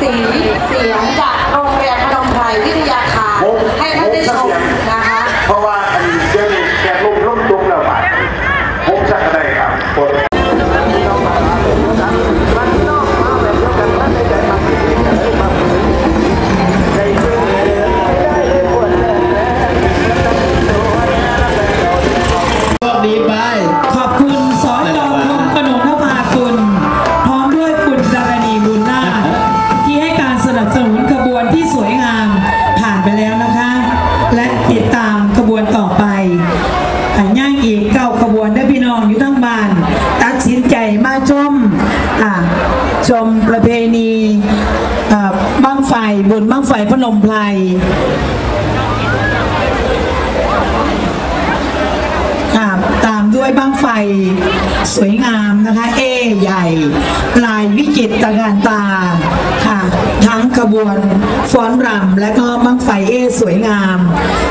สีเสียงจากโรงเรียนพนมไพรวิทยาคารผมให้ท่านได้ชมผมเสียงนะคะ เพราะว่า ชมประเพณีบั้งไฟบุญบั้งไฟพนมไพรค่ะตามด้วยบ้างไฟสวยงามนะคะ เอใหญ่ ลายวิจิตรการตาค่ะ ทั้งขบวนฟ้อนรำและก็บ้างไฟเอสวยงาม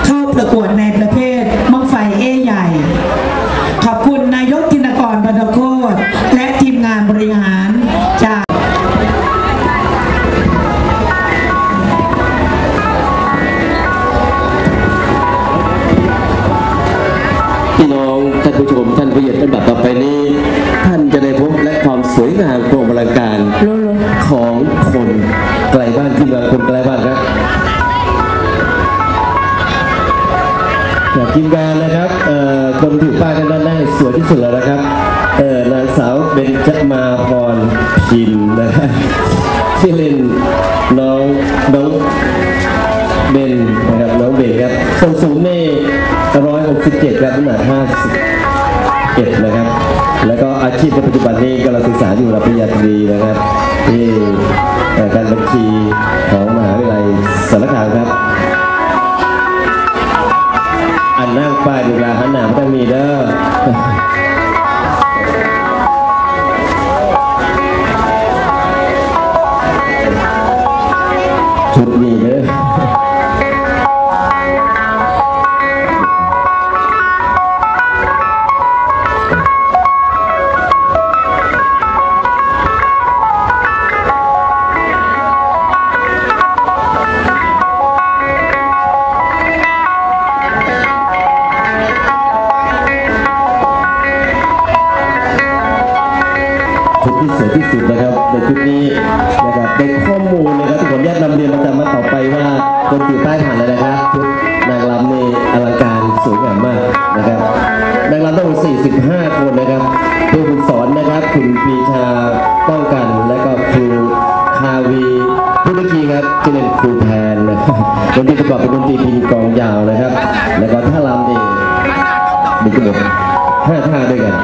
เข้าประกวดในประเภท เบนนะครับน้องเบนครับส่วนสูงนี่ร้อยหกสิบเจ็ดครับน้ำหนักห้าสิบเอ็ดนะครับ แล้วก็อาชีพในปัจจุบันนี้กำลังศึกษาอยู่ระดับปริญญาตรีนะครับ ที่การบัญชีของมหาวิทยาลัยสารคามครับ อันนั่งป้ายดูแลหันหน้าไม่ต้องมีเด้อ ที่สวยที่สุดนะครับ ในชุดนี้นะครับเป็นข้อมูลนะครับที่ผมญาตนำเรียนประจำมาต่อไปว่าคนติดป้ผ่านเลยนะครับชุดนางรำนี่อลังการสวยงามมากนะครับนางรำทั้ง45 คนนะครับผู้ฝึกสอนนะครับคุณปีชาป้องกันและก็ครูคาวีผู้เมื่อกี้ครับจะเป็นครูแทนนะครับดนตรีประกอบเป็นดนตรีพินกองยาวนะครับ แล้วก็ท่ารำนี่มีทั้งหมดห้าท่าด้วยกัน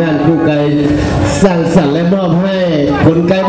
งานคู่ไกลสร้างสรรค์และมอบให้ผลการ